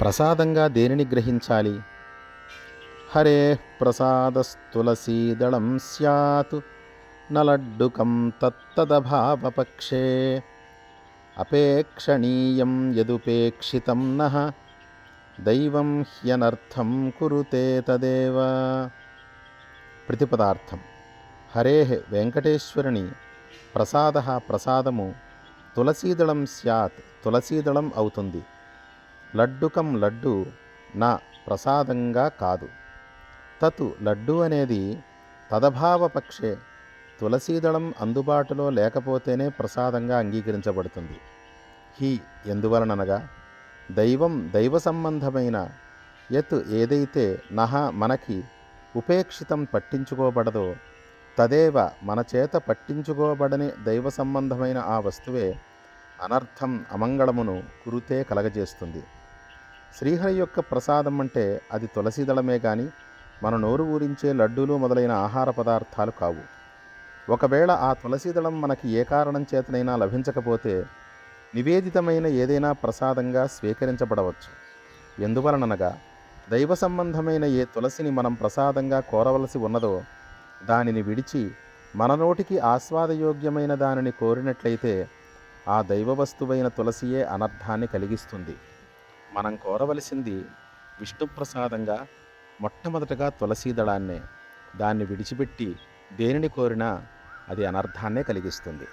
ప్రసాదంగా దేనిని గ్రహించాలి? హరే ప్రసాదస్తులసీదళం స్యాత్ నలడ్డుకం తత్తదభావపక్షే. అపేక్షణీయం యదుపేక్షితం నహ దైవం హ్యనర్థం కురుతే తదేవ. ప్రతిపదార్థం. హరే వెంకటేశ్వరుని ప్రసాద ప్రసాదము తులసీదళం స్యాత్ తులసీదళం అవుతుంది. లడ్డుకం లడ్డు నా ప్రసాదంగా కాదు. తతు లడ్డు అనేది తదభావపక్షే తులసీదళం అందుబాటులో లేకపోతేనే ప్రసాదంగా అంగీకరించబడుతుంది. హి ఎందువలననగా దైవం దైవ సంబంధమైన యత్ ఏదైతే నహ మనకి ఉపేక్షితం పట్టించుకోబడదో తదేవ మన చేత పట్టించుకోబడని దైవ సంబంధమైన ఆ వస్తువే అనర్థం అమంగళమును కురుతే కలగజేస్తుంది. శ్రీహరి యొక్క ప్రసాదం అంటే అది తులసీదళమే కానీ మన నోరు ఊరించే లడ్డూలు మొదలైన ఆహార పదార్థాలు కావు. ఒకవేళ ఆ తులసీదళం మనకి ఏ కారణం చేతనైనా లభించకపోతే నివేదితమైన ఏదైనా ప్రసాదంగా స్వీకరించబడవచ్చు. ఎందువలననగా దైవ సంబంధమైన ఏ తులసిని మనం ప్రసాదంగా కోరవలసి ఉన్నదో దానిని విడిచి మన నోటికి ఆస్వాదయోగ్యమైన దానిని కోరినట్లయితే ఆ దైవ వస్తువైన తులసియే అనర్థాన్ని కలిగిస్తుంది. మనం కోరవలసింది విష్ణు ప్రసాదంగా మొట్టమొదటగా తులసీ దళాన్నే దాన్ని విడిచిపెట్టి దేనిని కోరినా అది అనర్థాన్నే కలిగిస్తుంది.